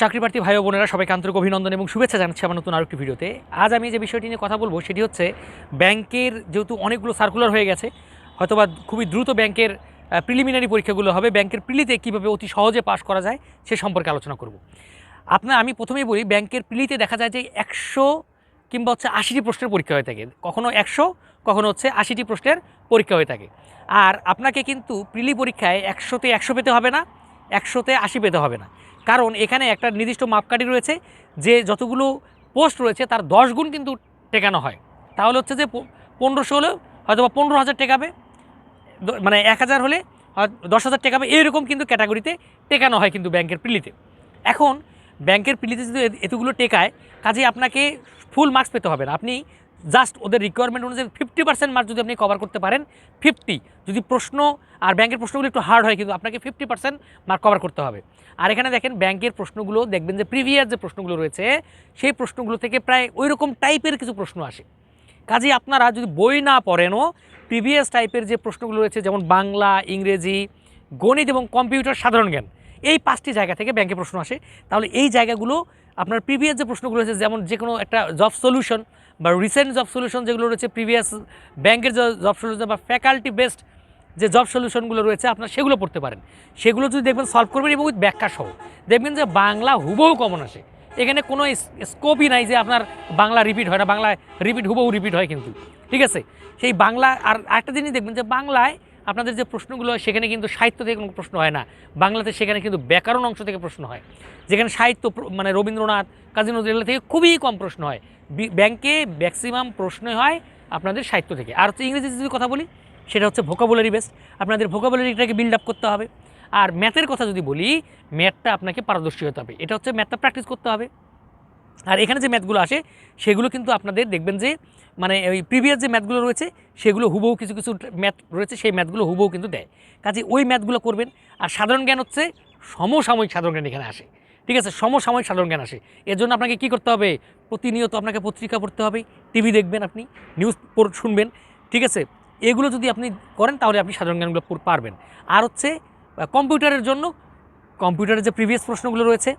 চাকরি প্রার্থী ভাই বোনেরা সবাইকে আন্তরিক অভিনন্দন এবং শুভেচ্ছা জানাচ্ছি আমার নতুন আরেকটি ভিডিওতে। আজ আমি যে বিষয়টি নিয়ে কথা বলব, সেটি হচ্ছে ব্যাংকের যেহেতু অনেকগুলো সার্কুলার হয়ে গেছে, হয়তোবা খুবই দ্রুত ব্যাংকের প্রিলিমিনারি পরীক্ষাগুলো হবে, ব্যাংকের প্রিলিতে কীভাবে অতি সহজে পাশ করা যায়, সে সম্পর্কে আলোচনা করব। আপনার আমি প্রথমেই বলি, ব্যাংকের প্রিলিতে দেখা যায় যে একশো কিংবা হচ্ছে আশিটি প্রশ্নের পরীক্ষা হয়ে থাকে। কখনো একশো, কখনো হচ্ছে আশিটি প্রশ্নের পরীক্ষা হয়ে থাকে। আর আপনাকে কিন্তু প্রিলি পরীক্ষায় একশোতে একশো পেতে হবে না, একশোতে আশি পেতে হবে না। কারণ এখানে একটা নির্দিষ্ট মাপকাঠি রয়েছে, যে যতগুলো পোস্ট রয়েছে তার দশ গুণ কিন্তু টেকানো হয়। তাহলে হচ্ছে যে পনেরোশো হলে হয়তো বা পনেরো হাজার টেকাবে মানে এক হাজার হলে দশ হাজার টেকাবে এরকম কিন্তু ক্যাটাগরিতে টেকানো হয় কিন্তু ব্যাংকের পিলিতে। এখন ব্যাংকের পিলিতে যদি এতগুলো টেকায় কাজে আপনাকে ফুল মার্কস পেতে হবে না। আপনি জাস্ট ওদের রিকোয়ারমেন্ট অনুযায়ী ফিফটি পার্সেন্ট মার্ক যদি আপনি কভার করতে পারেন ফিফটি যদি প্রশ্ন আর ব্যাংকের প্রশ্নগুলো একটু হার্ড হয়, কিন্তু আপনাকে ফিফটি পার্সেন্ট মার্ক কভার করতে হবে। আর এখানে দেখেন ব্যাংকের প্রশ্নগুলো, দেখবেন যে প্রিভিয়াস যে প্রশ্নগুলো রয়েছে, সেই প্রশ্নগুলো থেকে প্রায় ওই রকম টাইপের কিছু প্রশ্ন আসে। কাজেই আপনারা যদি বই না পড়েনও প্রিভিয়াস টাইপের যে প্রশ্নগুলো রয়েছে, যেমন বাংলা, ইংরেজি, গণিত এবং কম্পিউটার, সাধারণ জ্ঞান, এই পাঁচটি জায়গা থেকে ব্যাংকে প্রশ্ন আসে। তাহলে এই জায়গাগুলো আপনার প্রিভিয়াস যে প্রশ্নগুলো রয়েছে, যেমন যে কোনো একটা জব সলিউশন বা রিসেন্ট জব সলিউশন যেগুলো রয়েছে প্রিভিয়াস ব্যাংকের জব সলিউশন বা ফ্যাকাল্টি বেসড যে জব সলিউশনগুলো রয়েছে, আপনার সেগুলো পড়তে পারেন। সেগুলো যদি দেখবেন সলভ করবেন এবং উইথ ব্যাখ্যা সহ দেখবেন যে বাংলা হুবহু কমন আসে। এখানে কোনো স্কোপই নাই যে আপনার বাংলা রিপিট হয় না, বাংলায় রিপিট হুবহু রিপিট হয় কিন্তু। ঠিক আছে? সেই বাংলা, আর একটা জিনিস দেখবেন যে বাংলায় আপনাদের যে প্রশ্নগুলো হয়, সেখানে কিন্তু সাহিত্য থেকে কোনো প্রশ্ন হয় না। বাংলাতে সেখানে কিন্তু ব্যাকরণ অংশ থেকে প্রশ্ন হয়। যেখানে সাহিত্য মানে রবীন্দ্রনাথ, কাজী নজরুল থেকে খুবই কম প্রশ্ন হয়। ব্যাংকে ম্যাক্সিমাম প্রশ্ন হয় আপনাদের সাহিত্য থেকে। আর হচ্ছে ইংরেজিতে যদি কথা বলি, সেটা হচ্ছে ভোকাবুলারি বেস আপনাদের ভোকাবুলারিটাকে বিল্ড আপ করতে হবে। আর ম্যাথের কথা যদি বলি ম্যাথটা আপনাকে পারদর্শী হতে হবে। এটা হচ্ছে ম্যাথটা প্র্যাকটিস করতে হবে। আর এখানে যে ম্যাথগুলো আসে, সেগুলো কিন্তু আপনাদের দেখবেন যে মানে ওই প্রিভিয়াস যে ম্যাথগুলো রয়েছে সেগুলো হুবহু কিছু কিছু ম্যাথ রয়েছে, সেই ম্যাথগুলো হুবহু কিন্তু দেয়। কাজে ওই ম্যাথগুলো করবেন, আর সাধারণ জ্ঞান হচ্ছে সমসাময়িক সাধারণ জ্ঞান এখানে আসে। ঠিক আছে, সমসাময়িক সাধারণ জ্ঞান আসে। এর জন্য আপনাকে কী করতে হবে? প্রতিনিয়ত আপনাকে পত্রিকা পড়তে হবে, টিভি দেখবেন আপনি, নিউজ শুনবেন। ঠিক আছে, এগুলো যদি আপনি করেন তাহলে আপনি সাধারণ জ্ঞানগুলো পারবেন। আর হচ্ছে কম্পিউটারের জন্য, কম্পিউটারের যে প্রিভিয়াস প্রশ্নগুলো রয়েছে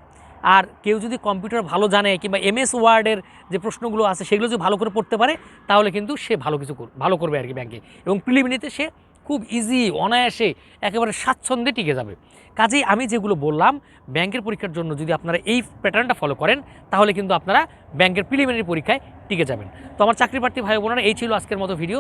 আর কেউ যদি কম্পিউটার ভালো জানে কিংবা এমএস ওয়ার্ডের যে প্রশ্নগুলো আছে সেগুলো যদি ভালো করে পড়তে পারে, তাহলে কিন্তু সে ভালো কিছু ভালো করবে আর কি ব্যাংকে। এবং প্রিলিমিনারিতে সে খুব ইজি অনায়াসে একেবারে স্বাচ্ছন্দ্যে টিকে যাবে। কাজেই আমি যেগুলো বললাম, ব্যাংকের পরীক্ষার জন্য যদি আপনারা এই প্যাটার্নটা ফলো করেন, তাহলে কিন্তু আপনারা ব্যাংকের প্রিলিমিনারি পরীক্ষায় টিকে যাবেন। তো আমার চাকরি প্রার্থী ভাই বোনেরা এই ছিল আজকের মতো ভিডিও